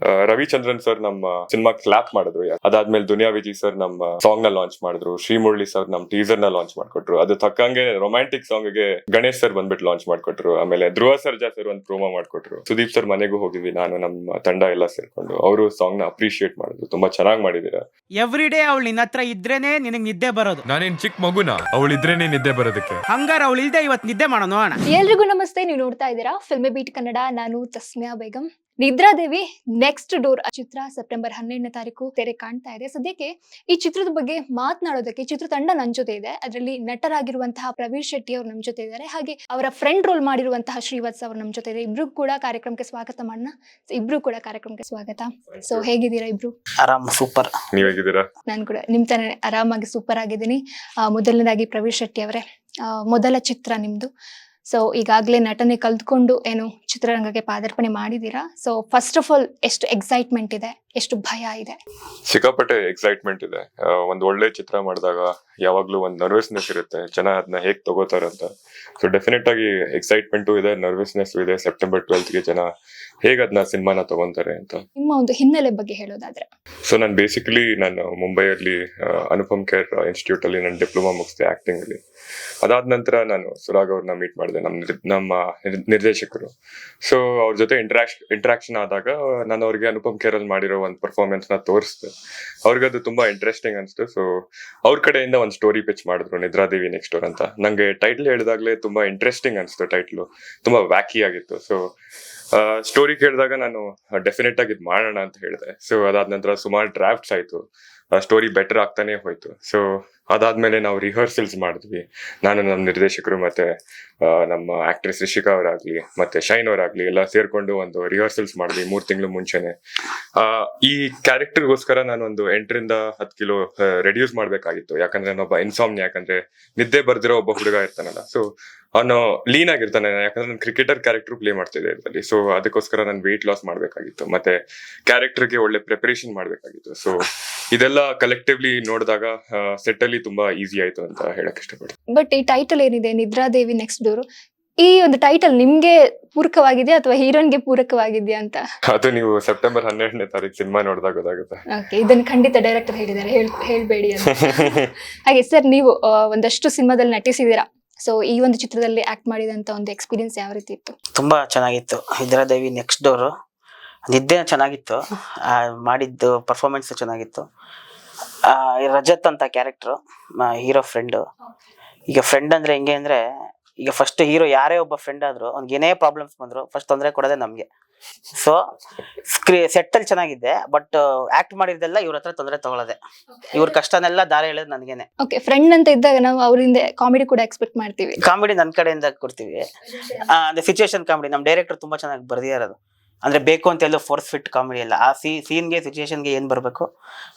ಆ, ರವಿಚಂದ್ರನ್ ಸರ್ ನಮ್ಮ cinema clap ಮಾಡಿದ್ರು. ಅದಾದ್ಮೇಲೆ ದುನಿಯಾ ವಿಜಿ ಸರ್ ನಮ್ಮ ಸಾಂಗ್ನ ಲಾಂಚ್ ಮಾಡಿದ್ರು. ಶ್ರೀ ಮುರಳಿ ಸರ್ ನಮ್ಮ ಟೀಸರ್ನ ಲಾಂಚ್ ಮಾಡ್ಕೊಟ್ರು. ಅದು ತಕ್ಕಂಗೆ ರೊಮ್ಯಾಂಟಿಕ್ ಸಾಂಗ್ಗೆ ಗಣೇಶ್ ಸರ್ ಬಂದ್ಬಿಟ್ಟು ಲಾಂಚ್ ಮಾಡ್ಕೊಟ್ರು. ಆಮೇಲೆ ಧ್ರುವ ಸರ್ಜಾ ಸರ್ ಒಂದು ಪ್ರೋಮೋ ಮಾಡ್ಕೊಟ್ರು. ಸುದೀಪ್ ಸರ್ ಮನೆಗೂ ಹೋಗಿದ್ವಿ. ನಾನು ನಮ್ಮ ತಂಡ ಎಲ್ಲ ಸೇರ್ಕೊಂಡು. ಅವರು ಸಾಂಗ್ನ ಅಪ್ರಿಶಿಯೇಟ್ ಮಾಡಿದ್ರು. ತುಂಬಾ ಚೆನ್ನಾಗಿ ಮಾಡಿದೀರಾ. ಎವ್ರಿ ಡೇ ಅವಳು ನಿನ್ನ ಹತ್ರ ಇದ್ರೇನೆ ನಿನಗ್ ನಿದ್ದೆ ಬರೋದು. ನಾನೇನ್ ಚಿಕ್ಕ ಮಗುನ? ಅವಳಿದ್ರೇನೆ ನಿದ್ದೆ ಬರೋದಕ್ಕೆ. ಹಂಗಾರ ಅವಳು ಇಲ್ದೆ ಇವತ್ ನಿದ್ದೆ ಮಾಡೋಣ ನೋಡೋಣ ಎಲ್ರಿಗೂ ನಮಸ್ತೆ. ನೀವು ನೋಡ್ತಾ ಇದ್ದೀರಾ ಫಿಲ್ಮಿ ಬೀಟ್ ಕನ್ನಡ. ನಾನು ತಸ್ಮಿಯಾ ಬೇಗಂ. ನಿದ್ರಾದೇವಿ ನೆಕ್ಸ್ಟ್ ಡೋರ್ ಚಿತ್ರ ಸೆಪ್ಟೆಂಬರ್ ಹನ್ನೆರಡನೇ ತಾರೀಕು ತೆರೆ ಕಾಣ್ತಾ ಇದೆ. ಸದ್ಯಕ್ಕೆ ಈ ಚಿತ್ರದ ಬಗ್ಗೆ ಮಾತನಾಡೋದಕ್ಕೆ ಚಿತ್ರತಂಡ ನನ್ನ ಜೊತೆ ಇದೆ. ಅದರಲ್ಲಿ ನಟರಾಗಿರುವಂತಹ ಪ್ರವೀಣ್ ಶೆಟ್ಟಿ ಅವರು ನಮ್ಮ ಜೊತೆ ಇದ್ದಾರೆ. ಹಾಗೆ ಅವರ ಫ್ರೆಂಡ್ ರೋಲ್ ಮಾಡಿರುವಂತಹ ಶ್ರೀವತ್ಸ ಅವರು ನಮ್ಮ ಜೊತೆ ಇದೆ. ಇಬ್ರು ಕೂಡ ಕಾರ್ಯಕ್ರಮಕ್ಕೆ ಸ್ವಾಗತ ಮಾಡೋಣ ಇಬ್ರು ಕೂಡ ಕಾರ್ಯಕ್ರಮಕ್ಕೆ ಸ್ವಾಗತ. ಸೊ ಹೇಗಿದ್ದೀರಾ ಇಬ್ರು? ಆರಾಮ್ ಸೂಪರ್ ನೀವ್ ಹೇಗಿದ್ದೀರಾ? ನಾನು ಕೂಡ ನಿಮ್ ತರ ಆರಾಮಾಗಿ ಸೂಪರ್ ಆಗಿದ್ದೀನಿ. ಆ, ಮೊದಲನೇದಾಗಿ ಪ್ರವೀಣ್ ಶೆಟ್ಟಿ ಅವರೇ. ಆ, ಮೊದಲ ಚಿತ್ರ ನಿಮ್ದು. ಸೊ ಈಗಾಗಲೇ ನಟನೆ ಕಲ್ತ್ಕೊಂಡು ಏನು ಚಿತ್ರರಂಗಕ್ಕೆ ಪಾದಾರ್ಪಣೆ ಮಾಡಿದ್ದೀರಾ? ಸೊ ಫಸ್ಟ್ ಆಫ್ ಆಲ್ ಎಷ್ಟು ಎಕ್ಸೈಟ್ಮೆಂಟ್ ಇದೆ? ಎಷ್ಟು ಭಯ ಇದೆ? ಸಿಕ್ಕಾಪಟ್ಟೆ ಎಕ್ಸೈಟ್ಮೆಂಟ್ ಇದೆ. ಒಂದು ಒಳ್ಳೆ ಚಿತ್ರ ಮಾಡಿದಾಗ ಯಾವಾಗಲೂ ಒಂದು ನರ್ವಸ್ನೆಸ್ ಇರುತ್ತೆ. ಜನ ಅದನ್ನ ತಗೋತಾರೆ ಅಂತ. ಸೊ ಡೆಫಿನೆಟ್ ಆಗಿ ಎಕ್ಸೈಟ್ಮೆಂಟು ಇದೆ ನರ್ವಸ್ನೆಸ್ ಇದೆ. ಸೆಪ್ಟೆಂಬರ್ ಟ್ವೆಲ್ತ್ಗೆ ಜನ ಹೇಗೆ ಅದನ್ನ ಸಿನಿಮಾನ ತಗೊಂತಾರೆ ಅಂತ. ನಿಮ್ಮ ಒಂದು ಹಿನ್ನೆಲೆ ಬಗ್ಗೆ ಹೇಳೋದಾದ್ರೆ. ಸೊ ನಾನು ಬೇಸಿಕಲಿ ನಾನು ಮುಂಬೈಯಲ್ಲಿ ಅನುಪಮ್ ಕೇರ್ ಇನ್ಸ್ಟಿಟ್ಯೂಟ್ ಅಲ್ಲಿ ನಾನು ಡಿಪ್ಲೊಮಾ ಮುಗಿಸಿದೆ ಆ್ಯಕ್ಟಿಂಗಲ್ಲಿ ಅಲ್ಲಿ. ಅದಾದ ನಂತರ ನಾನು ಸುರಾಗ್ ಅವ್ರನ್ನ ಮೀಟ್ ಮಾಡಿದೆ ನಮ್ಮ ನಮ್ಮ ನಿರ್- ನಿರ್ದೇಶಕರು. ಸೊ ಅವ್ರ ಜೊತೆ ಇಂಟ್ರಾಕ್ಷನ್ ಇಂಟ್ರಾಕ್ಷನ್ ಆದಾಗ ನಾನು ಅವ್ರಿಗೆ ಅನುಪಮ್ ಕೇರಲ್ ಮಾಡಿರೋ ಒಂದು ಪರ್ಫಾರ್ಮೆನ್ಸ್ನ ತೋರಿಸ್ದೆ. ಅವ್ರಿಗೆ ಅದು ತುಂಬಾ ಇಂಟ್ರೆಸ್ಟಿಂಗ್ ಅನಿಸ್ತು. ಸೊ ಅವ್ರ ಕಡೆಯಿಂದ ಒಂದು ಸ್ಟೋರಿ ಪಿಚ್ ಮಾಡಿದ್ರು ನಿದ್ರಾದೇವಿ ನೆಕ್ಸ್ಟ್ ಅಂತ. ನಂಗೆ ಟೈಟ್ಲ್ ಹೇಳಿದಾಗಲೇ ತುಂಬಾ ಇಂಟ್ರೆಸ್ಟಿಂಗ್ ಅನಿಸ್ತು ಟೈಟ್ಲು ತುಂಬಾ ವ್ಯಾಕಿ ಆಗಿತ್ತು. ಸೊ ಸ್ಟೋರಿ ಕೇಳಿದಾಗ ನಾನು ಡೆಫಿನೆಟ್ ಆಗಿ ಇದು ಮಾಡೋಣ ಅಂತ ಹೇಳಿದೆ. ಸೊ ಅದಾದ ನಂತರ ಸುಮಾರು ಡ್ರಾಫ್ಟ್ಸ್ ಆಯ್ತು. ಸ್ಟೋರಿ ಬೆಟರ್ ಆಗ್ತಾನೆ ಹೋಯ್ತು. ಸೊ ಅದಾದ್ಮೇಲೆ ನಾವು ರಿಹರ್ಸಲ್ಸ್ ಮಾಡಿದ್ವಿ. ನಾನು ನಮ್ಮ ನಿರ್ದೇಶಕರು ಮತ್ತೆ ನಮ್ಮ ಆಕ್ಟ್ರೆಸ್ ರಿಷಿಕಾ ಅವರಾಗ್ಲಿ ಮತ್ತೆ ಶೈನ್ ಅವರಾಗ್ಲಿ ಎಲ್ಲ ಸೇರ್ಕೊಂಡು ಒಂದು ರಿಹರ್ಸಲ್ಸ್ ಮಾಡಿದ್ವಿ ಮೂರ್ ತಿಂಗಳು ಮುಂಚೆನೆ. ಈ ಕ್ಯಾರೆಕ್ಟರ್ಗೋಸ್ಕರ ನಾನು ಒಂದು ಎಂಟರಿಂದ ಹತ್ತು ಕಿಲೋ ರೆಡ್ಯೂಸ್ ಮಾಡ್ಬೇಕಾಗಿತ್ತು. ಯಾಕಂದ್ರೆ ನಾನೊಬ್ಬ ಇನ್ಸಾಮ್ನಿ ಯಾಕಂದ್ರೆ ನಿದ್ದೆ ಬರ್ದಿರೋ ಒಬ್ಬ ಹುಡುಗ ಇರ್ತಾನಲ್ಲ. ಸೊ ಅವನು ಲೀನ್ ಆಗಿರ್ತಾನೆ. ಯಾಕಂದ್ರೆ ನಾನು ಕ್ರಿಕೆಟರ್ ಕ್ಯಾರೆಕ್ಟರ್ ಪ್ಲೇ ಮಾಡ್ತಿದ್ದೆ ಇದರಲ್ಲಿ. ಸೊ ಅದಕ್ಕೋಸ್ಕರ ನಾನು ವೆಯ್ಟ್ ಲಾಸ್ ಮಾಡ್ಬೇಕಾಗಿತ್ತು. ಮತ್ತೆ ಕ್ಯಾರೆಕ್ಟರ್ಗೆ ಒಳ್ಳೆ ಪ್ರಿಪರೇಷನ್ ಮಾಡ್ಬೇಕಾಗಿತ್ತು. ಸೊ ಇದೆಲ್ಲ ಕಲೆಕ್ಟಿವ್ಲಿ ನೋಡಿದಾಗ ಸೆಟ್ ಅಲ್ಲಿ ತುಂಬಾ ಈಸಿ ಆಯ್ತು ಅಂತ ಹೇಳಕ್ ಇಷ್ಟಪಡ್ತೀನಿ. ಬಟ್ ಈ ಟೈಟಲ್ ಏನಿದೆ? ನಿದ್ರಾದೇವಿ ನೆಕ್ಸ್ಟ್ ಡೋರು ಈ ಒಂದು ಟೈಟಲ್ ನಿಮ್ಗೆ ಪೂರಕವಾಗಿದೆ ಅಥವಾ ಹೀರೋನ್ಗೆ ಪೂರಕವಾಗಿದೆಯಾ ಅಂತ? ಅದು ನೀವು ಸೆಪ್ಟೆಂಬರ್ ಹನ್ನೆರಡನೇ ತಾರೀಕು ಸಿನಿಮಾ ನೋಡಿದಾಗ ಗೊತ್ತಾಗುತ್ತೆ. ಓಕೆ ಇದನ್ನ ಖಂಡಿತ ಡೈರೆಕ್ಟರ್ ಹೇಳಿದ್ದಾರೆ. ಹೇಳ್ ಹೇಳ್ಬೇಡಿ ಅಂತ. ಹಾಗೆ ಸರ್ ನೀವು ಒಂದಷ್ಟು ಸಿನಿಮಾದಲ್ಲಿ ನಟಿಸಿದ್ದೀರಾ? ಸೊ ಈ ಒಂದು ಚಿತ್ರದಲ್ಲಿ ಆಕ್ಟ್ ಮಾಡಿದಂತ ಒಂದು ಎಕ್ಸ್ಪೀರಿಯನ್ಸ್ ಯಾವ ರೀತಿ ಇತ್ತು? ತುಂಬಾ ಚೆನ್ನಾಗಿತ್ತು. ದೇವಿ ನೆಕ್ಸ್ಟ್ ಡೋರು ನಿದ್ದೆ ಚೆನ್ನಾಗಿತ್ತು. ಮಾಡಿದ್ದು ಪರ್ಫಾರ್ಮೆನ್ಸ್ ಚೆನ್ನಾಗಿತ್ತು. ರಜತ್ ಅಂತ ಕ್ಯಾರೆಕ್ಟ್ರು ಹೀರೋ ಫ್ರೆಂಡು ಈಗ ಫ್ರೆಂಡ್ ಅಂದ್ರೆ ಹೆಂಗೆ ಅಂದ್ರೆ ಈಗ ಫಸ್ಟ್ ಹೀರೋ ಯಾರೇ ಒಬ್ಬ ಫ್ರೆಂಡ್ ಆದ್ರೂ ಅವ್ನಿಗೆ ಏನೇ ಪ್ರಾಬ್ಲಮ್ಸ್ ಬಂದ್ರು ಫಸ್ಟ್ ತೊಂದರೆ ಕೊಡೋದೇ ನಮ್ಗೆ. ಸೊ ಸ್ಕ್ರೀ ಸೆಟ್ಟಲ್ಲಿ ಚೆನ್ನಾಗಿದೆ ಬಟ್ ಆಕ್ಟ್ ಮಾಡಿದ್ದೆಲ್ಲ ಇವ್ರ ಹತ್ರ ತೊಂದರೆ ತಗೊಳ್ಳದೆ. ಇವ್ರ ಕಷ್ಟನೆಲ್ಲ ದಾರಿ ಹೇಳೋದು ನನಗೇನೆ. ಓಕೆ ಫ್ರೆಂಡ್ ಅಂತ ಇದ್ದಾಗ ನಾವು ಅವರಿಂದ ಕಾಮಿಡಿ ಕೂಡ ಎಕ್ಸ್ಪೆಕ್ಟ್ ಮಾಡ್ತೀವಿ. ಕಾಮಿಡಿ ನನ್ನ ಕಡೆಯಿಂದ ಕೊಡ್ತೀವಿ. ಅಂದ್ರೆ ಸಿಚುವೇಶನ್ ಕಾಮಿಡಿ ನಮ್ಮ ಡೈರೆಕ್ಟರ್ ತುಂಬಾ ಚೆನ್ನಾಗಿ ಬರ್ದಿರೋದು. ಅಂದ್ರೆ ಬೇಕು ಅಂತ ಎಲ್ಲೋ ಫೋರ್ಸ್ ಫಿಟ್ ಕಾಮಿಡಿ ಅಲ್ಲ ಆ ಸಿ ಸೀನ್ಗೆ ಸಿಚುವೇಶನ್ಗೆ ಏನ್ ಬರಬೇಕು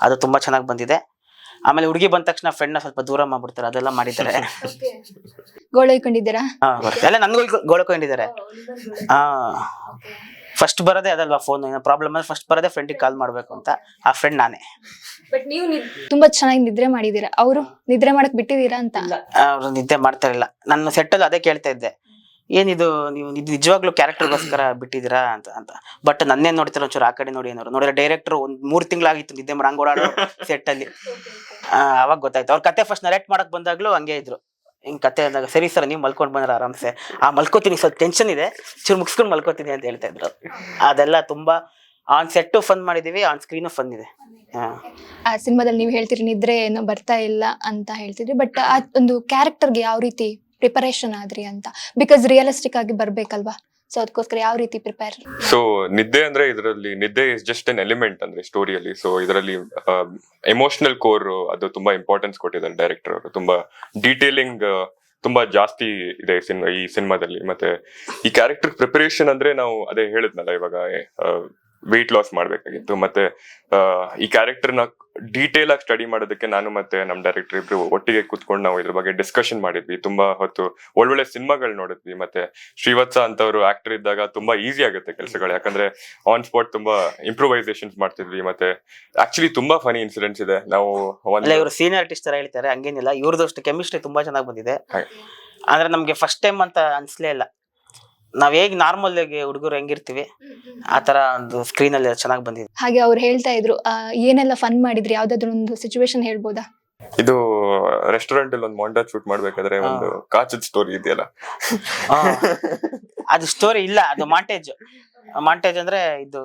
ಅದು ತುಂಬಾ ಚೆನ್ನಾಗಿ ಬಂದಿದೆ. ಆಮೇಲೆ ಹುಡುಗಿ ಬಂದ ತಕ್ಷಣ ಫ್ರೆಂಡ್ನ ಸ್ವಲ್ಪ ದೂರ ಮಾಡ್ಬಿಡ್ತಾರೆ ಅದೆಲ್ಲ ಮಾಡಿದ್ದಾರೆ. ಗೋಳಿಕೊಂಡಿದ್ದೀರಾ ಹಾ ಬರುತ್ತೆ. ಎಲ್ಲ ನನ್ಗೂ ಗೋಳಕೊಂಡಿದ್ದಾರೆ ಹಾ ಫಸ್ಟ್ ಬರೋದೇ ಅದಲ್ವಾ ಫೋನ್ ಏನೋ ಪ್ರಾಬ್ಲಮ್ ಅಂದ್ರೆ ಫಸ್ಟ್ ಬರೋದೇ ಫ್ರೆಂಡಿಗೆ ಕಾಲ್ ಮಾಡ್ಬೇಕು ಅಂತ. ಆ ಫ್ರೆಂಡ್ ನಾನೇ. ಬಟ್ ನೀವು ತುಂಬಾ ಚೆನ್ನಾಗಿ ನಿದ್ರೆ ಮಾಡಿದೀರಾ ಅವರು ನಿದ್ರೆ ಮಾಡಕ್ ಬಿಟ್ಟಿದೀರಾ ಅಂತ? ಅವ್ರು ನಿದ್ದೆ ಮಾಡ್ತಾ ಇರಲಿಲ್ಲ ನನ್ನ ಸೆಟ್ಟಲ್ಲಿ ಅದೇ ಕೇಳ್ತಾ ಇದ್ದೆ. ಏನಿದು ನೀವು ನಿಜ ನಿಜವಾಗ್ಲೂ ಕ್ಯಾರೆಕ್ಟರ್ಗೋಸ್ಕರ ಬಿಟ್ಟಿದ್ದೀರಾ ಅಂತ ಅಂತ. ಬಟ್ ನನ್ನೇ ನೋಡ್ತಾರೆ ಒಂಚೂರು ಆ ಕಡೆ ನೋಡಿ ಏನಾರು ನೋಡಿದ್ರೆ ಡೈರೆಕ್ಟರ್ ಒಂದ್ ಮೂರ್ ತಿಂಗಳಾಗಿತ್ತು ನಿದ್ದೆ ಮಾಡಿ ಹಂಗೆ ಓಡಾಡೋ ಸೆಟ್ ಅಲ್ಲಿ. ಆ, ಅವಾಗ ಗೊತ್ತಾಯ್ತು. ಅವ್ರ ಕತೆ ಫಸ್ಟ್ ನರೇಟ್ ಮಾಡಕ್ ಬಂದಾಗ್ಲೂ ಹಂಗೆ ಇದ್ರು. ಹಿಂಗ್ ಕತೆ ಅಂದಾಗ, ಸರಿ ಸರ್, ನೀವು ಮಲ್ಕೊಂಡ್ ಬಂದ್ರೆ ಆರಾಮ್ಸೆ. ಆ ಮಲ್ಕೋತೀನಿ, ಸ್ವಲ್ಪ ಟೆನ್ಷನ್ ಇದೆ. ಚೂರು ಮುಗಿಸ್ಕೊಂಡು ಮಲ್ಕೋತೀನಿ ಅಂತ ಹೇಳ್ತಾ ಇದ್ರು. ಅದೆಲ್ಲ ತುಂಬಾ ಆನ್ ಸೆಟ್ಟು ಫನ್ ಮಾಡಿದೀವಿ ಆನ್ ಸ್ಕ್ರೀನು ಫನ್ ಇದೆ. ಆ ಸಿನಿಮಾದಲ್ಲಿ ನೀವು ಹೇಳ್ತೀರಿ ನಿದ್ರೆ ಏನೋ ಬರ್ತಾ ಇಲ್ಲ ಅಂತ ಹೇಳ್ತಿದ್ರಿ ಬಟ್ ಆ ಒಂದು ಕ್ಯಾರೆಕ್ಟರ್ಗೆ ಯಾವ ರೀತಿ ಪ್ರಿಪರೇಷನ್ ಆದ್ರಿ ಅಂತ? ಬಿಕಾಸ್ ರಿಯಲಿಸ್ಟಿಕ್ ಆಗಿ ಬರ್ಬೇಕಲ್ವಾ? ಸೊ ಅದಕ್ಕೋಸ್ಕರ ಯಾವ ರೀತಿ ಪ್ರಿಪೇರ್ ಸೊ ನಿದ್ದೆ ಅಂದ್ರೆ ಇದರಲ್ಲಿ, ನಿದ್ದೆ ಇಸ್ ಜಸ್ಟ್ ಎನ್ ಎಲಿಮೆಂಟ್ ಅಂದ್ರೆ ಸ್ಟೋರಿಯಲ್ಲಿ ಸೊ ಇದರಲ್ಲಿ ಎಮೋಷನಲ್ ಕೋರ್ ಅದು ತುಂಬಾ ಇಂಪಾರ್ಟೆನ್ಸ್ ಕೊಟ್ಟಿದ್ದಾರೆ ಡೈರೆಕ್ಟರ್ ಅವರು. ತುಂಬಾ ಡೀಟೇಲಿಂಗ್ ತುಂಬಾ ಜಾಸ್ತಿ ಇದೆ ಸಿನಿಮಾ, ಈ ಸಿನಿಮಾದಲ್ಲಿ. ಮತ್ತೆ ಈ ಕ್ಯಾರೆಕ್ಟರ್ ಪ್ರಿಪರೇಷನ್ ಅಂದ್ರೆ ನಾವು ಅದೇ ಹೇಳಿದ್ನಲ್ಲ ಇವಾಗ ವೆಯ್ಟ್ ಲಾಸ್ ಮಾಡ್ಬೇಕಾಗಿತ್ತು. ಮತ್ತೆ ಈ ಕ್ಯಾರೆಕ್ಟರ್ನ ಡೀಟೇಲ್ ಆಗಿ ಸ್ಟಡಿ ಮಾಡೋದಕ್ಕೆ ನಾನು ಮತ್ತೆ ನಮ್ಮ ಡೈರೆಕ್ಟರ್ ಇಬ್ರು ಒಟ್ಟಿಗೆ ಕೂತ್ಕೊಂಡು ನಾವು ಇದ್ರ ಬಗ್ಗೆ ಡಿಸ್ಕಷನ್ ಮಾಡಿದ್ವಿ. ತುಂಬಾ ಹೊತ್ತು ಒಳ್ಳೊಳ್ಳೆ ಸಿನಿಮಾಗಳು ನೋಡಿದ್ವಿ. ಮತ್ತೆ ಶ್ರೀವತ್ಸ ಅಂತವರು ಆಕ್ಟರ್ ಇದ್ದಾಗ ತುಂಬಾ ಈಸಿ ಆಗುತ್ತೆ ಕೆಲಸಗಳು. ಯಾಕಂದ್ರೆ ಆನ್ ಸ್ಪಾಟ್ ತುಂಬಾ ಇಂಪ್ರೂವೈಸೇಷನ್ಸ್ ಮಾಡ್ತಿದ್ವಿ. ಮತ್ತೆ ಆಕ್ಚುಲಿ ತುಂಬಾ ಫನಿ ಇನ್ಸಿಡೆಂಟ್ಸ್ ಇದೆ. ನಾವು ಇವರು ಸೀನಿಯರ್ ಆರ್ಟಿಸ್ಟ್ ತರ ಹೇಳ್ತಾರೆ ಹಂಗೇನಿಲ್ಲ. ಇವ್ರದ್ದು ಅಷ್ಟು ಕೆಮಿಸ್ಟ್ರಿ ತುಂಬಾ ಚೆನ್ನಾಗಿ ಬಂದಿದೆ. ಅಂದ್ರೆ ನಮ್ಗೆ ಫಸ್ಟ್ ಟೈಮ್ ಅಂತ ಅನ್ಸ್ಲೇ ಇಲ್ಲ. ನಾವ್ ಹೇಗ್ ನಾರ್ಮಲ್ ಆಗಿ ಹುಡುಗರು ಹೆಂಗಿರ್ತೀವಿ ಆ ತರ ಒಂದು ಸ್ಕ್ರೀನ್ ಅಲ್ಲಿ ಚೆನ್ನಾಗಿ ಬಂದಿದೆ. ಹಾಗೆ ಅವ್ರು ಹೇಳ್ತಾ ಇದ್ರು ಆ, ಏನೆಲ್ಲ ಫನ್ ಮಾಡಿದ್ರಿ? ಯಾವ್ದಾದ್ರು ಒಂದು ಸಿಚುವೇಶನ್ ಹೇಳ್ಬೋದಾ? ಇದು ರೆಸ್ಟೋರೆಂಟ್ ಅಲ್ಲಿ ಒಂದು ಮೊಂಡ ಶೂಟ್ ಮಾಡ್ಬೇಕಾದ್ರೆ ಹಾ. ಒಂದು ಕಾಚದ ಸ್ಟೋರಿ ಇದೆಯಲ್ಲ? ಆ, ಅದು ಸ್ಟೋರಿ ಇಲ್ಲ ಅದು ಮಾಂಟೇಜ್ ಮಾಂಟೇಜ್ ಅಂದ್ರೆ ಇದು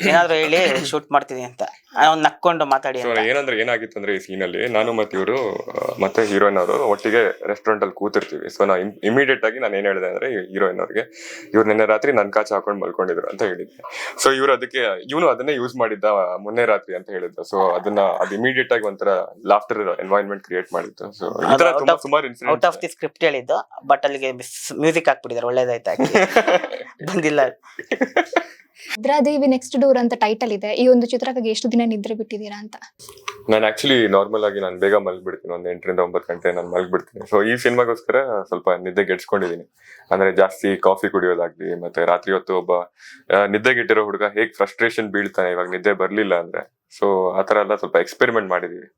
ಏನಾದ್ರು ಹೇಳಿ ಶೂಟ್ ಮಾಡ್ತೀನಿ ಅಂತ. ಅವ್ನು ನಕ್ಕೊಂಡು ಮಾತಾಡಿ ಸೊ ಅಂತ. ಏನಂದ್ರೆ ಏನಾಗಿತ್ತು ಅಂದ್ರೆ ಈ ಸೀನ್ ಅಲ್ಲಿ ನಾನು ಮತ್ತೆ ಇವರು ಮತ್ತೆ ಹೀರೋಯಿನ್ ಅವರು ಒಟ್ಟಿಗೆ ರೆಸ್ಟೋರೆಂಟ್ ಅಲ್ಲಿ ಕೂತಿರ್ತೀವಿ. ಸೊ ನಾ ಇಮಿಡಿಯೇಟ್ ಆಗಿ ನಾನು ಏನ್ ಹೇಳಿದೆ ಅಂದ್ರೆ ಹೀರೋಯಿನ್ ಅವ್ರಿಗೆ ಇವ್ರು ನಿನ್ನೆ ರಾತ್ರಿ ನನ್ ಕಾಚ ಹಾಕೊಂಡು ಮಲ್ಕೊಂಡಿದ್ರು ಅಂತ ಹೇಳಿದ್ದೆ. ಸೊ ಇವ್ರು ಅದಕ್ಕೆ ಇವನು ಅದನ್ನೇ ಯೂಸ್ ಮಾಡಿದ್ದ ಮೊನ್ನೆ ರಾತ್ರಿ ಅಂತ ಹೇಳಿದ್ದ ಸೊ ಅದನ್ನ ಅದು ಇಮಿಡಿಯೇಟ್ ಆಗಿ ಒಂಥರ ಲಾಫ್ಟರ್ ಎನ್ವೈರನ್ಮೆಂಟ್ ಕ್ರಿಯೇಟ್ ಮಾಡಿತ್ತು. ಸೊ ಈ ತರ ತುಂಬಾ ಸುಮಾರು out of incident the script ಹೇಳಿದ್ದು ಬಟ್ ಅಲ್ಲಿಗೆ ಮ್ಯೂಸಿಕ್ ಹಾಕ್ಬಿಟ್ಟಿದ್ದಾರೆ ಒಳ್ಳೇದಾಯ್ತು actually. ಬಂದಿಲ್ಲ. ಭದ್ರಾದೇವಿ ನೆಕ್ಸ್ಟ್ ಡೋರ್ ಅಂತ ಟೈಟಲ್ ಇದೆ. ಈ ಒಂದು ಚಿತ್ರಕ್ಕಾಗಿ ಎಷ್ಟು ದಿನ ನಿದ್ರೆ ಬಿಟ್ಟಿದ್ದೀರಾ ಅಂತ? ನಾನು ಆಕ್ಚುಲಿ ನಾರ್ಮಲ್ ಆಗಿ ನಾನು ಬೇಗ ಮಲ್ಗ್ಬಿಡ್ತೀನಿ. ಒಂದು ಎಂಟರಿಂದ ಒಂಬತ್ತು ಗಂಟೆ ನಾನು ಮಲ್ಗ್ಬಿಡ್ತೀನಿ. ಸೊ ಈ ಸಿನಿಮಾಗೋಸ್ಕರ ಸ್ವಲ್ಪ ನಿದ್ದೆ ಗೆಡ್ಸ್ಕೊಂಡಿದ್ದೀನಿ ಅಂದ್ರೆ ಜಾಸ್ತಿ ಕಾಫಿ ಕುಡಿಯೋದಾಗ್ಲಿ ಮತ್ತೆ ರಾತ್ರಿ ಹೊತ್ತು ಒಬ್ಬ ನಿದ್ದೆಗೆಟ್ಟಿರೋ ಹುಡುಗ ಹೇಗ್ ಫ್ರಸ್ಟ್ರೇಷನ್ ಬೀಳ್ತಾನೆ ಇವಾಗ ನಿದ್ದೆ ಬರ್ಲಿಲ್ಲ ಅಂದ್ರೆ. ಸೊ ಆತರ ಎಲ್ಲ ಸ್ವಲ್ಪ ಎಕ್ಸ್ಪೆರಿಮೆಂಟ್ ಮಾಡಿದೀವಿ.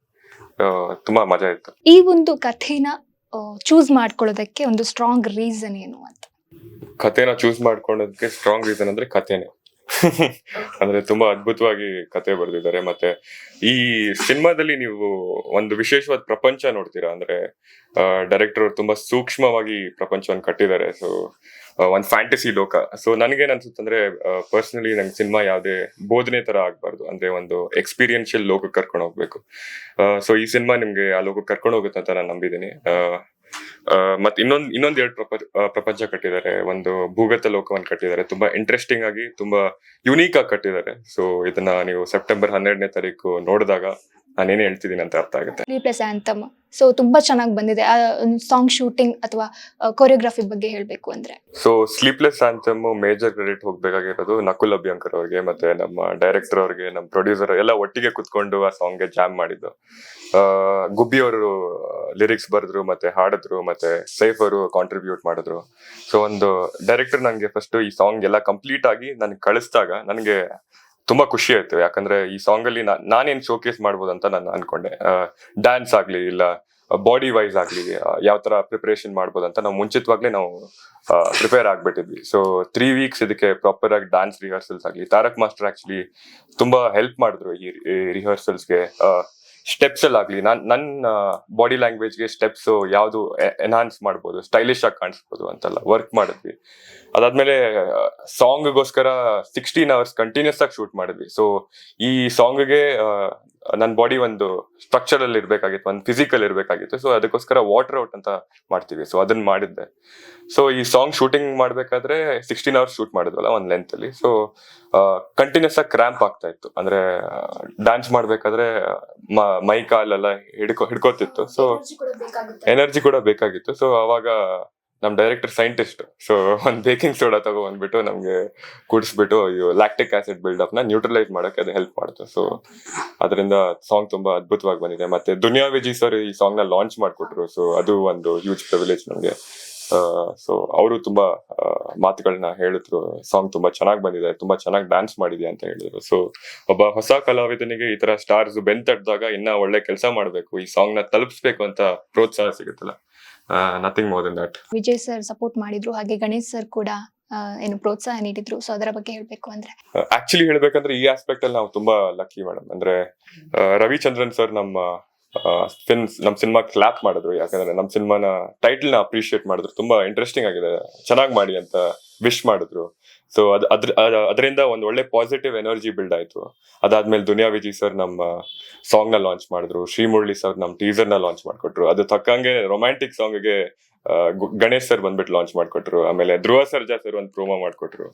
ತುಂಬಾ ಮಜಾ ಇತ್ತು. ಈ ಒಂದು ಕಥೆನ ಚೂಸ್ ಮಾಡ್ಕೊಳ್ಳೋದಕ್ಕೆ ಒಂದು ಸ್ಟ್ರಾಂಗ್ ರೀಸನ್ ಏನು ಅಂತ? ಕಥೆನ ಚೂಸ್ ಮಾಡ್ಕೊಳ್ಳೋದಕ್ಕೆ ಸ್ಟ್ರಾಂಗ್ ರೀಸನ್ ಅಂದ್ರೆ ಕಥೆನೆ. ಅಂದ್ರೆ ತುಂಬಾ ಅದ್ಭುತವಾಗಿ ಕತೆ ಬರೆದಿದ್ದಾರೆ. ಮತ್ತೆ ಈ ಸಿನಿಮಾದಲ್ಲಿ ನೀವು ಒಂದು ವಿಶೇಷವಾದ ಪ್ರಪಂಚ ನೋಡ್ತೀರಾ? ಅಂದ್ರೆ ಡೈರೆಕ್ಟರ್ ತುಂಬಾ ಸೂಕ್ಷ್ಮವಾಗಿ ಪ್ರಪಂಚವನ್ನು ಕಟ್ಟಿದ್ದಾರೆ. ಸೊ ಒಂದ್ ಫ್ಯಾಂಟಸಿ ಲೋಕ. ಸೊ ಅನಿಸುತ್ತೆ ಅಂದ್ರೆ ಪರ್ಸನಲಿ ನಂಗೆ ಸಿನಿಮಾ ಯಾವ್ದೇ ಬೋಧನೆ ತರ ಆಗ್ಬಾರ್ದು. ಅಂದ್ರೆ ಒಂದು ಎಕ್ಸ್ಪೀರಿಯನ್ಷಿಯಲ್ ಲೋಕಕ್ಕೆ ಕರ್ಕೊಂಡು ಹೋಗ್ಬೇಕು. ಸೊ ಈ ಸಿನಿಮಾ ನಿಮ್ಗೆ ಆ ಲೋಕಕ್ಕೆ ಕರ್ಕೊಂಡು ಹೋಗುತ್ತೆ ಅಂತ ನಾನು ನಂಬಿದ್ದೀನಿ. ಮತ್ತೆ ಇನ್ನೊಂದ್ ಇನ್ನೊಂದ್ ಎರಡು ಪ್ರಪಂಚ ಕಟ್ಟಿದ್ದಾರೆ. ಒಂದು ಭೂಗತ ಲೋಕವನ್ನು ಕಟ್ಟಿದ್ದಾರೆ. ತುಂಬಾ ಇಂಟ್ರೆಸ್ಟಿಂಗ್ ಆಗಿ ತುಂಬಾ ಯುನೀಕ್ ಆಗಿ ಕಟ್ಟಿದ್ದಾರೆ. ಸೊ ಇದನ್ನ ನೀವು ಸೆಪ್ಟೆಂಬರ್ ಹನ್ನೆರಡನೇ ತಾರೀಕು ನೋಡಿದಾಗ ನಾನೇನೇ ಹೇಳ್ತಿದ್ದೀನಿ ಅಂತ ಅರ್ಥ ಆಗುತ್ತೆ. Plus anthem. ಸೊ ತುಂಬಾ ಚೆನ್ನಾಗಿ ಬಂದಿದೆ. ಸಾಂಗ್ ಶೂಟಿಂಗ್ ಅಥವಾ ಕೊರಿಯೋಗ್ರಫಿ ಬಗ್ಗೆ ಹೇಳಬೇಕು ಅಂದ್ರೆ. So sleepless anthem major credit ಹೋಗ್ಬೇಕಾಗಿರೋದು Nakul Abhyankar ಅವ್ರಿಗೆ ಮತ್ತೆ ನಮ್ಮ ಡೈರೆಕ್ಟರ್ ಅವ್ರಿಗೆ ನಮ್ಮ ಪ್ರೊಡ್ಯೂಸರ್ ಎಲ್ಲ ಒಟ್ಟಿಗೆ ಕುತ್ಕೊಂಡು ಆ ಸಾಂಗ್ಗೆ ಜಾಮ್ ಮಾಡಿದ್ದು. ಗುಬ್ಬಿ ಅವರು ಲಿರಿಕ್ಸ್ ಬರೆದ್ರು ಮತ್ತೆ ಹಾಡಿದ್ರು ಮತ್ತೆ ಸೈಫ್ ಅವರು ಕಾಂಟ್ರಿಬ್ಯೂಟ್ ಮಾಡಿದ್ರು. ಸೊ ಒಂದು ಡೈರೆಕ್ಟರ್ ನನಗೆ ಫಸ್ಟ್ ಈ ಸಾಂಗ್ ಎಲ್ಲ ಕಂಪ್ಲೀಟ್ ಆಗಿ ನನಗೆ ಕಳಿಸಿದಾಗ ನನಗೆ ತುಂಬಾ ಖುಷಿ ಆಯ್ತು. ಯಾಕಂದ್ರೆ ಈ ಸಾಂಗ್ ಅಲ್ಲಿ ನಾನೇನ್ ಶೋಕೇಸ್ ಮಾಡ್ಬೋದು ಅಂತ ನಾನು ಅನ್ಕೊಂಡೆ. ಡ್ಯಾನ್ಸ್ ಆಗ್ಲಿ ಇಲ್ಲ ಬಾಡಿ ವೈಸ್ ಆಗ್ಲಿ ಯಾವ ತರ ಪ್ರಿಪರೇಷನ್ ಮಾಡ್ಬೋದು ಅಂತ ನಾವು ಮುಂಚಿತವಾಗ್ಲೇ ನಾವು ಪ್ರಿಪೇರ್ ಆಗ್ಬಿಟ್ಟಿದ್ವಿ. ಸೊ ತ್ರೀ ವೀಕ್ಸ್ ಇದಕ್ಕೆ ಪ್ರಾಪರ್ ಆಗಿ ಡ್ಯಾನ್ಸ್ ರಿಹರ್ಸಲ್ಸ್ ಆಗ್ಲಿ, ತಾರಕ್ ಮಾಸ್ಟರ್ ಆಕ್ಚುಲಿ ತುಂಬಾ ಹೆಲ್ಪ್ ಮಾಡಿದ್ರು ಈ ರಿಹರ್ಸಲ್ಸ್ಗೆ ಸ್ಟೆಪ್ಸ್ ಅಲ್ಲಿ ಆಗ್ಲಿ. ನಾನ್ ನನ್ನ ಬಾಡಿ ಲ್ಯಾಂಗ್ವೇಜ್ಗೆ ಸ್ಟೆಪ್ಸ್ ಯಾವ್ದು ಎನ್ಹಾನ್ಸ್ ಮಾಡ್ಬೋದು ಸ್ಟೈಲಿಶ್ ಆಗಿ ಕಾಣಿಸ್ಬೋದು ಅಂತೆಲ್ಲ ವರ್ಕ್ ಮಾಡಿದ್ವಿ. ಅದಾದ್ಮೇಲೆ ಸಾಂಗ್ಗೋಸ್ಕರ ಸಿಕ್ಸ್ಟೀನ್ ಅವರ್ಸ್ ಕಂಟಿನ್ಯೂಸ್ ಆಗಿ ಶೂಟ್ ಮಾಡಿದ್ವಿ. ಸೊ ಈ ಸಾಂಗ್ಗೆ ನನ್ನ ಬಾಡಿ ಒಂದು ಸ್ಟ್ರಕ್ಚರ್ ಅಲ್ಲಿ ಇರ್ಬೇಕಾಗಿತ್ತು, ಒಂದು ಫಿಸಿಕಲ್ ಇರ್ಬೇಕಾಗಿತ್ತು. ಸೊ ಅದಕ್ಕೋಸ್ಕರ ವಾಟರ್ ಔಟ್ ಅಂತ ಮಾಡ್ತೀವಿ. ಸೊ ಅದನ್ನ ಮಾಡಿದ್ದೆ. ಸೊ ಈ ಸಾಂಗ್ ಶೂಟಿಂಗ್ ಮಾಡ್ಬೇಕಾದ್ರೆ ಸಿಕ್ಸ್ಟೀನ್ ಅವರ್ಸ್ ಶೂಟ್ ಮಾಡಿದ್ವಲ್ಲ, ಒಂದ್ ಲೆಂತ್ ಅಲ್ಲಿ. ಸೊ ಕಂಟಿನ್ಯೂಸ್ ಆಗಿ ಕ್ರ್ಯಾಂಪ್ ಆಗ್ತಾ ಇತ್ತು. ಅಂದ್ರೆ ಡ್ಯಾನ್ಸ್ ಮಾಡ್ಬೇಕಾದ್ರೆ ಮ- ಮೈ ಕಾಲೆಲ್ಲ ಹಿಡ್ಕೊ ಹಿಡ್ಕೋತಿತ್ತು. ಸೊ ಎನರ್ಜಿ ಕೂಡ ಬೇಕಾಗಿತ್ತು. ಸೊ ಅವಾಗ ನಮ್ ಡೈರೆಕ್ಟರ್ ಸೈಂಟಿಸ್ಟ್ ಸೊ ಒಂದ್ ಬೇಕಿಂಗ್ ಸೋಡಾ ತಗೋ ಬಂದ್ಬಿಟ್ಟು ನಮ್ಗೆ ಕುಡಿಸ್ಬಿಟ್ಟು ಲ್ಯಾಕ್ಟಿಕ್ ಆಸಿಡ್ ಬಿಲ್ಡ್ ಅಪ್ನ ನ್ಯೂಟ್ರಲೈಸ್ ಮಾಡಕ್ಕೆ ಅದು ಹೆಲ್ಪ್ ಮಾಡ್ತು. ಸೊ ಅದರಿಂದ ಸಾಂಗ್ ತುಂಬಾ ಅದ್ಭುತವಾಗಿ ಬಂದಿದೆ. ಮತ್ತೆ ದುನಿಯಾ ವಿಜಿ ಸರ್ ಈ ಸಾಂಗ್ನ ಲಾಂಚ್ ಮಾಡ್ಕೊಟ್ರು. ಸೊ ಅದು ಒಂದು ಹ್ಯೂಜ್ ಪ್ರಿವಿಲೇಜ್ ನಮ್ಗೆ. ಸೊ ಅವರು ತುಂಬಾ ಮಾತುಗಳನ್ನ ಹೇಳಿದ್ರು. ಸಾಂಗ್ ತುಂಬಾ ಚೆನ್ನಾಗಿ ಬಂದಿದೆ ತುಂಬಾ ಚೆನ್ನಾಗಿ ಡ್ಯಾನ್ಸ್ ಮಾಡಿದೆ ಅಂತ ಹೇಳಿದ್ರು. ಸೊ ಒಬ್ಬ ಹೊಸ ಕಲಾವಿದನಿಗೆ ಈ ತರ ಸ್ಟಾರ್ಸ್ ಬೆಂತಡ್ದಾಗ ಇನ್ನ ಒಳ್ಳೆ ಕೆಲಸ ಮಾಡ್ಬೇಕು ಈ ಸಾಂಗ್ನ ತಲುಪಿಸ್ಬೇಕು ಅಂತ ಪ್ರೋತ್ಸಾಹ ಸಿಗುತ್ತಲ್ಲ. Nothing more than that Vijay sir support ಮಾಡಿದ್ರು ಹಾಗೆ ಗಣೇಶ್ ಸರ್ ಕೂಡ ಏನು ಪ್ರೋತ್ಸಾಹ ನೀಡಿದ್ರು. ಸೊ ಅದರ ಬಗ್ಗೆ ಹೇಳ್ಬೇಕು ಅಂದ್ರೆ? ಆಕ್ಚುಲಿ ಹೇಳ್ಬೇಕಂದ್ರೆ ಈ ಆಸ್ಪೆಕ್ಟ್ ಅಲ್ಲಿ ನಾವು ತುಂಬಾ ಲಕ್ಕಿ ಮೇಡಮ್ ಅಂದ್ರೆ ರವಿಚಂದ್ರನ್ ಸರ್ ನಮ್ಮ ಫಿಲ್ಮ್ ನಮ್ ಸಿನಿಮಾ ಕ್ಲಾಪ್ ಮಾಡಿದ್ರು. ಯಾಕಂದ್ರೆ ನಮ್ ಸಿನಿಮಾನ ಟೈಟಲ್ನ ಅಪ್ರಿಶಿಯೇಟ್ ಮಾಡಿದ್ರು. ತುಂಬಾ ಇಂಟ್ರೆಸ್ಟಿಂಗ್ ಆಗಿದೆ. ಚೆನ್ನಾಗಿ ಮಾಡಿ ಅಂತ ವಿಶ್ ಮಾಡಿದ್ರು. ಸೊ ಅದ್, ಅದ್ರ ಅದ್- ಅದರಿಂದ ಒಂದು ಒಳ್ಳೆ ಪಾಸಿಟಿವ್ ಎನರ್ಜಿ ಬಿಲ್ಡ್ ಆಯ್ತು. ಅದಾದ್ಮೇಲೆ ದುನಿಯಾ ವಿಜಿ ಸರ್ ನಮ್ಮ ಸಾಂಗ್ನ ಲಾಂಚ್ ಮಾಡಿದ್ರು. ಶ್ರೀಮುರಳಿ ಸರ್ ನಮ್ಮ ಟೀಸರ್ನ ಲಾಂಚ್ ಮಾಡ್ಕೊಟ್ರು. ಅದು ತಕ್ಕಂಗೆ ರೊಮ್ಯಾಂಟಿಕ್ ಸಾಂಗ್ಗೆ ಗಣೇಶ್ ಸರ್ ಬಂದ್ಬಿಟ್ಟು ಲಾಂಚ್ ಮಾಡ್ಕೊಟ್ರು. ಆಮೇಲೆ ಧ್ರುವ ಸರ್ಜಾ ಸರ್ ಒಂದು ಪ್ರೋಮೋ ಮಾಡ್ಕೊಟ್ರು.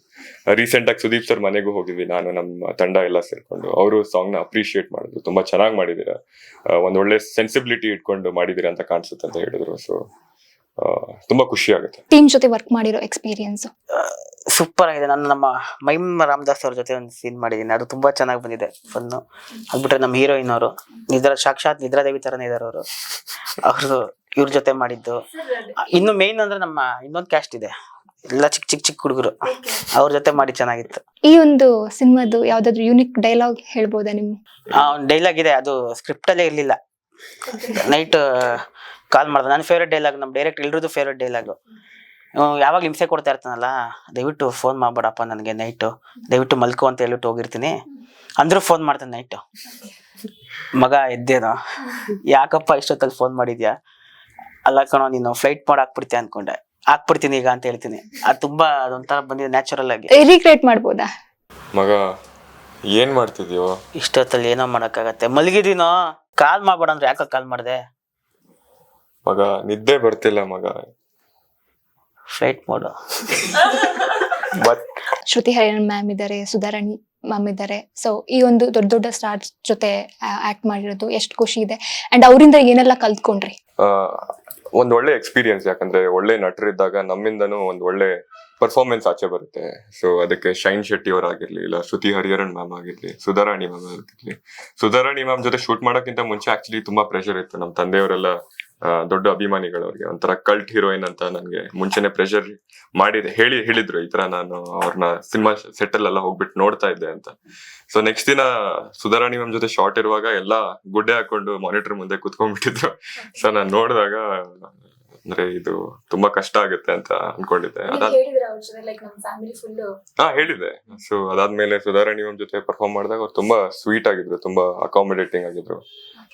ರೀಸೆಂಟ್ ಆಗಿ ಸುದೀಪ್ ಸರ್ ಮನೆಗೂ ಹೋಗಿದ್ವಿ. ನಾನು ನಮ್ಮ ತಂಡ ಎಲ್ಲ ಸೇರ್ಕೊಂಡು. ಅವರು ಸಾಂಗ್ನ ಅಪ್ರಿಶಿಯೇಟ್ ಮಾಡಿದ್ರು. ತುಂಬಾ ಚೆನ್ನಾಗಿ ಮಾಡಿದೀರ. ಒಂದು ಒಳ್ಳೆ ಸೆನ್ಸಿಬಿಲಿಟಿ ಇಟ್ಕೊಂಡು ಮಾಡಿದಿರ ಅಂತ ಕಾಣಿಸುತ್ತೆ ಅಂತ ಹೇಳಿದ್ರು. ಸೊ ತುಂಬಾ ಖುಷಿ ಆಗುತ್ತೆ. ಟೀಮ್ ಜೊತೆ ವರ್ಕ್ ಮಾಡಿರೋ ಎಕ್ಸ್ಪೀರಿಯನ್ಸ್ ಸೂಪರ್ ಆಗಿದೆ. ನಾನು ನಮ್ಮ ಮೈಮ್ ರಾಮದಾಸ್ ಅವ್ರ ಜೊತೆ ಒಂದು ಸೀನ್ ಮಾಡಿದ್ದೀನಿ ಅದು ತುಂಬಾ ಚೆನ್ನಾಗಿ ಬಂದಿದೆ ಫನ್ನು ಅದ್ಬಿಟ್ರೆ ನಮ್ಮ ಹೀರೋಯಿನ್ ಅವರು. ನಿದ್ರ ಸಾಕ್ಷಾತ್ ನಿದ್ರಾದೇವಿ ತರನೇ ಇದಾರೆ ಅವರು. ಅವ್ರದ್ದು ಇವ್ರ ಜೊತೆ ಮಾಡಿದ್ದು. ಇನ್ನು ಮೇನ್ ಅಂದ್ರೆ ನಮ್ಮ ಇನ್ನೊಂದು ಕ್ಯಾಸ್ಟ್ ಇದೆ. ಎಲ್ಲ ಚಿಕ್ಕ ಚಿಕ್ಕ ಚಿಕ್ಕ ಹುಡುಗರು. ಅವ್ರ ಜೊತೆ ಮಾಡಿ ಚೆನ್ನಾಗಿತ್ತು. ಈ ಒಂದು ಸಿನಿಮಾದು ಯಾವ್ದಾದ್ರು ಯೂನಿಕ್ ಡೈಲಾಗ್ ಹೇಳ್ಬೋದಾ ನಿಮ್ ಡೈಲಾಗ್ ಇದೆ. ಅದು ಸ್ಕ್ರಿಪ್ಟ್ ಅಲ್ಲೇ ಇರ್ಲಿಲ್ಲ. ನೈಟ್ ಕಾಲ್ ಮಾಡ್ದೆ. ನನ್ನ ಫೇವ್ರೆಟ್ ಡೈಲಾಗ್ ನಮ್ಮ ಡೈರೆಕ್ಟ್ ಎಲ್ರದ್ದು ಫೇವ್ರೆಟ್ ಡೈಲಾಗು ಯಾವಾಗ ಹಿಂಸೆ ಕೊಡ್ತಾ ಇರ್ತಾನಲ್ಲ ದಯವಿಟ್ಟು ಫೋನ್ ಮಾಡ್ಬೇಡಪ್ಪ ನನಗೆ ನೈಟು ದಯವಿಟ್ಟು ಮಲ್ಕು ಅಂತ ಹೇಳ್ಬಿಟ್ಟು ಹೋಗಿರ್ತೀನಿ. ಅಂದ್ರೂ ಫೋನ್ ಮಾಡ್ತಾನೆ ನೈಟು ಮಗ ಎದ್ದೇನೋ. ಯಾಕಪ್ಪ ಇಷ್ಟೊತ್ತಲ್ಲಿ ಫೋನ್ ಮಾಡಿದ್ಯಾ? ಅಲ್ಲ ಕಣೋ ನೀನು ಫ್ಲೈಟ್ ಮೋಡ್ ಹಾಕ್ಬಿಡ್ತೀಯ ಅನ್ಕೊಂಡೆ. ಹಾಕ್ಬಿಡ್ತೀನಿ ಈಗ ಅಂತ ಹೇಳ್ತೀನಿ. ಅದು ತುಂಬಾ ಅದೊಂಥರ ಬಂದಿದೆ ನ್ಯಾಚುರಲ್ ಆಗಿ. ರೀಕ್ರಿಯೇಟ್ ಮಾಡ್ಬೋದಾ? ಮಗ ಏನ್ ಮಾಡ್ತಿದ್ಯೋ? ಇಷ್ಟೊತ್ತಲ್ಲಿ ಏನೋ ಮಾಡಕ್ಕಾಗತ್ತೆ. ಮಲಗಿದೀನೋ ಕಾಲ್ ಮಾಡ್ಬೇಡ ಅಂದ್ರೆ ಯಾಕೆ ಕಾಲ್ ಮಾಡಿದೆ? ಮಗ ನಿದ್ದೆ ಬರ್ತಿಲ್ಲ ಮಗ. Flight mode. But Shruti Hariharan ma'am ಇದಾರೆ ಸುಧಾರಾಣಿ. ಮ್ಯಾಮ್ ಇದ್ದಾರೆ. ಸೊ ಈ ಒಂದು ದೊಡ್ಡ ದೊಡ್ಡ ಸ್ಟಾರ್ಸ್ ಜೊತೆ ಆಕ್ಟ್ ಮಾಡಿರೋದು ಎಷ್ಟು ಖುಷಿ ಇದೆ. ಅಂಡ್ ಅವರಿಂದ ಏನೆಲ್ಲ ಕಲ್ತ್ಕೊಂಡ್ರಿ? ಒಂದ್ ಒಳ್ಳೆ ಎಕ್ಸ್ಪೀರಿಯನ್ಸ್ ಯಾಕಂದ್ರೆ ಒಳ್ಳೆ ನಟರಿದ್ದಾಗ ನಮ್ಮಿಂದನೂ ಒಂದ್ ಒಳ್ಳೆ ಪರ್ಫಾರ್ಮೆನ್ಸ್ ಆಚೆ ಬರುತ್ತೆ. ಸೊ ಅದಕ್ಕೆ ಶೈನ್ ಶೆಟ್ಟಿ ಅವರಾಗಿರ್ಲಿ, ಇಲ್ಲ ಶ್ರುತಿ ಹರಿಹರನ್ ಮ್ಯಾಮ್ ಆಗಿರ್ಲಿ, ಸುಧಾರಾಣಿ ಮ್ಯಾಮ್ ಆಗಿರ್ಲಿ. ಸುಧಾರಾಣಿ ಮ್ಯಾಮ್ ಜೊತೆ ಶೂಟ್ ಮಾಡೋಕ್ಕಿಂತ ಮುಂಚೆ ಆಕ್ಚುಲಿ ತುಂಬಾ ಪ್ರೆಷರ್ ಇತ್ತು. ನಮ್ಮ ತಂದೆಯವರೆಲ್ಲ ದೊಡ್ಡ ಅಭಿಮಾನಿಗಳು ಅವ್ರಿಗೆ ಒಂಥರ ಕಲ್ಟ್ ಹೀರೋಯಿನ್ ಅಂತ ನನಗೆ ಮುಂಚೆನೆ ಪ್ರೆಷರ್ ಮಾಡಿದೆ. ಹೇಳಿ, ಹೇಳಿದ್ರು, ಈ ತರ ನಾನು ಅವ್ರನ್ನ ಸಿನಿಮಾ ಸೆಟ್ ಅಲ್ಲೆಲ್ಲ ಹೋಗ್ಬಿಟ್ಟು ನೋಡ್ತಾ ಇದ್ದೆ ಅಂತ. ಸೊ ನೆಕ್ಸ್ಟ್ ದಿನ ಸುಧಾರಾಣಿ ಮ್ಯಾಮ್ ಜೊತೆ ಶಾರ್ಟ್ ಇರುವಾಗ ಎಲ್ಲ ಗುಡ್ಡೆ ಹಾಕೊಂಡು ಮಾನಿಟರ್ ಮುಂದೆ ಕುತ್ಕೊಂಡ್ಬಿಟ್ಟಿದ್ರು. ಸೊ ನಾನು ನೋಡಿದಾಗ ಅಂದ್ರೆ ಇದು ತುಂಬಾ ಕಷ್ಟ ಆಗುತ್ತೆ ಅಂತ ಅನ್ಕೊಂಡಿದ್ದೆ. ಹಾ ಹೇಳಿದೆ. ಸೊ ಅದಾದ್ಮೇಲೆ ಸುಧಾರಾಣಿ ಒಂದ್ ಜೊತೆ ಪರ್ಫಾರ್ಮ್ ಮಾಡಿದಾಗ ಅವ್ರು ತುಂಬಾ ಸ್ವೀಟ್ ಆಗಿದ್ರು ತುಂಬಾ ಅಕಾಮಿಡೇಟಿಂಗ್ ಆಗಿದ್ರು.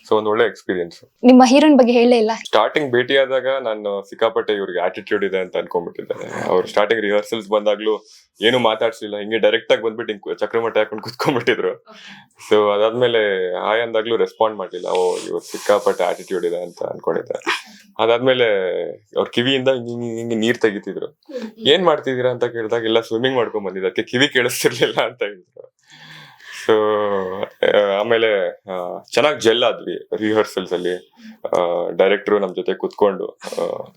ಸೊ ಒಂದ್ ಒಳ್ಳೆ ಎಕ್ಸ್ಪೀರಿಯನ್ಸ್ ನಿಮ್ಮ ಹೀರೋನ್ ಬಗ್ಗೆ ಹೇಳೇ ಇಲ್ಲ? ಸ್ಟಾರ್ಟಿಂಗ್ ಭೇಟಿ ಆದಾಗ ನಾನು ಸಿಕ್ಕಾಪಟ್ಟೆ ಇವ್ರಿಗೆ ಆಟಿಟ್ಯೂಡ್ ಇದೆ ಅಂತ ಅನ್ಕೊಂಡ್ಬಿಟ್ಟಿದ್ದೆ ಅವ್ರು ಸ್ಟಾರ್ಟಿಂಗ್ ರಿಹರ್ಸಲ್ಸ್ ಬಂದಾಗ್ಲೂ ಏನು ಮಾತಾಡ್ಸಿಲ್ಲ ಹಿಂಗೆ ಡೈರೆಕ್ಟ್ ಆಗಿ ಬಂದ್ಬಿಟ್ಟು ಹಿಂಗ್ ಚಕ್ರಮಟ್ಟ ಹಾಕೊಂಡು ಕುತ್ಕೊಂಡ್ಬಿಟ್ಟಿದ್ರು. ಸೊ ಅದಾದ್ಮೇಲೆ ಹಾಯ್ ಅಂದಾಗ್ಲೂ ರೆಸ್ಪಾಂಡ್ ಮಾಡ್ಲಿಲ್ಲ. ಓ ಇವ್ರು ಸಿಕ್ಕಾಪಟ್ಟೆ ಆಟಿಟ್ಯೂಡ್ ಇದೆ ಅಂತ ಅನ್ಕೊಂಡಿದ್ದೆ. ಅದಾದ್ಮೇಲೆ ಅವ್ರ ಕಿವಿಯಿಂದ ಹಿಂಗೆ ಹಿಂಗೆ ನೀರ್ ತೆಗಿತಿದ್ರು. ಏನ್ ಮಾಡ್ತಿದೀರಾ ಅಂತ ಕೇಳಿದಾಗ ಎಲ್ಲ ಸ್ವಿಮ್ಮಿಂಗ್ ಮಾಡ್ಕೊಂಡ್ ಬಂದಿದ್ದಕ್ಕೆ ಅದಕ್ಕೆ ಕಿವಿ ಕೇಳಿಸ್ತಿರ್ಲಿಲ್ಲ ಅಂತ ಹೇಳಿದ್ರು. ಸೊ ಆಮೇಲೆ ಚೆನ್ನಾಗಿ ಜೆಲ್ ಆದ್ವಿ ರಿಹರ್ಸಲ್ಸ್ ಅಲ್ಲಿ. ಡೈರೆಕ್ಟ್ರು ನಮ್ ಜೊತೆ ಕುತ್ಕೊಂಡು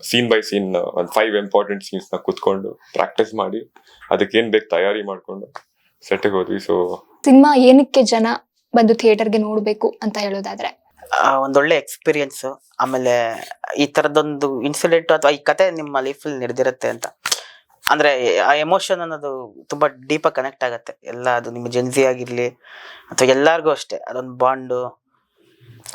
ಸೀನ್ ಬೈ ಸೀನ್ ಒಂದು ಫೈವ್ ಇಂಪಾರ್ಟೆಂಟ್ ಸೀನ್ಸ್ನ ಕುತ್ಕೊಂಡು ಪ್ರಾಕ್ಟೀಸ್ ಮಾಡಿ ಅದಕ್ಕೆ ಏನ್ ಬೇಕು ತಯಾರಿ ಮಾಡ್ಕೊಂಡು ಸೆಟ್ಗೆ ಹೋದ್ವಿ. ಸೊ ಸಿನಿಮಾ ಏನಕ್ಕೆ ಜನ ಬಂದು ಥಿಯೇಟರ್ಗೆ ನೋಡಬೇಕು ಅಂತ ಹೇಳೋದಾದ್ರೆ? ಆ, ಒಂದೊಳ್ಳೆ ಎಕ್ಸ್ಪೀರಿಯನ್ಸ್ ಆಮೇಲೆ ಈ ತರದೊಂದು ಇನ್ಸಿಡೆಂಟ್ ಅಥವಾ ಈ ಕತೆ ನಿಮ್ಮ ಲೈಫಲ್ಲಿ ನಡೆದಿರುತ್ತೆ ಅಂತ. ಅಂದ್ರೆ, ಆ ಎಮೋಷನ್ ಅನ್ನೋದು ತುಂಬಾ ಡೀಪ್ ಆಗಿ ಕನೆಕ್ಟ್ ಆಗತ್ತೆ. ಎಲ್ಲ ಅದು ನಿಮ್ಮ ಜೆನ್ಸಿ ಆಗಿರ್ಲಿ, ಅಥವಾ ಎಲ್ಲಾರ್ಗೂ ಅಷ್ಟೇ. ಅದೊಂದು ಬಾಂಡು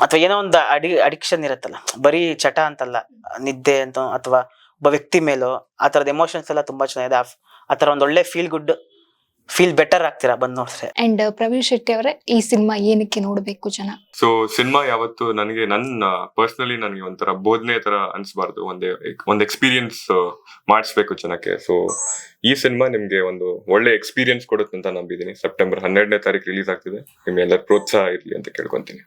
ಅಥವಾ ಏನೋ ಒಂದು ಅಡಿ ಅಡಿಕ್ಷನ್ ಇರುತ್ತಲ್ಲ. ಬರೀ ಚಟ ಅಂತಲ್ಲ, ನಿದ್ದೆ ಅಂತ, ಅಥವಾ ಒಬ್ಬ ವ್ಯಕ್ತಿ ಮೇಲೋ, ಆ ಥರದ ಎಮೋಷನ್ಸ್ ಎಲ್ಲ ತುಂಬಾ ಚೆನ್ನಾಗಿದೆ ಆ ಥರ ಒಂದು ಒಳ್ಳೆ ಫೀಲ್ ಗುಡ್ ಫೀಲ್ ಬೆಟರ್ ಆಗ್ತೀರಾ ಬಂದು ನೋಡಿದ್ರೆ? ಅಂಡ್ ಪ್ರವೀಣ್ ಶೆಟ್ಟಿ ಅವರೇ ಈ ಸಿನಿಮಾ ಏನಕ್ಕೆ ನೋಡಬೇಕು ಜನ? ಸೊ ಸಿನಿಮಾ ಯಾವತ್ತು ನನಗೆ ನನ್ನ ಪರ್ಸನಲಿ ನನಗೆ ಒಂಥರ ಬೋಧನೆ ತರ ಅನ್ಸ್ಬಾರ್ದು. ಒಂದೇ ಒಂದು ಎಕ್ಸ್ಪೀರಿಯನ್ಸ್ ಮಾಡಿಸ್ಬೇಕು ಜನಕ್ಕೆ. ಸೊ ಈ ಸಿನಿಮಾ ನಿಮ್ಗೆ ಒಂದು ಒಳ್ಳೆ ಎಕ್ಸ್ಪೀರಿಯನ್ಸ್ ಕೊಡುತ್ತೆ ಅಂತ ನಂಬಿದ್ದೀನಿ. ಸೆಪ್ಟೆಂಬರ್ ಹನ್ನೆರಡನೇ ತಾರೀಕು ರಿಲೀಸ್ ಆಗ್ತಿದೆ. ನಿಮ್ಗೆ ಎಲ್ಲರ ಪ್ರೋತ್ಸಾಹ ಇರಲಿ ಅಂತ ಕೇಳ್ಕೊಂತೀನಿ.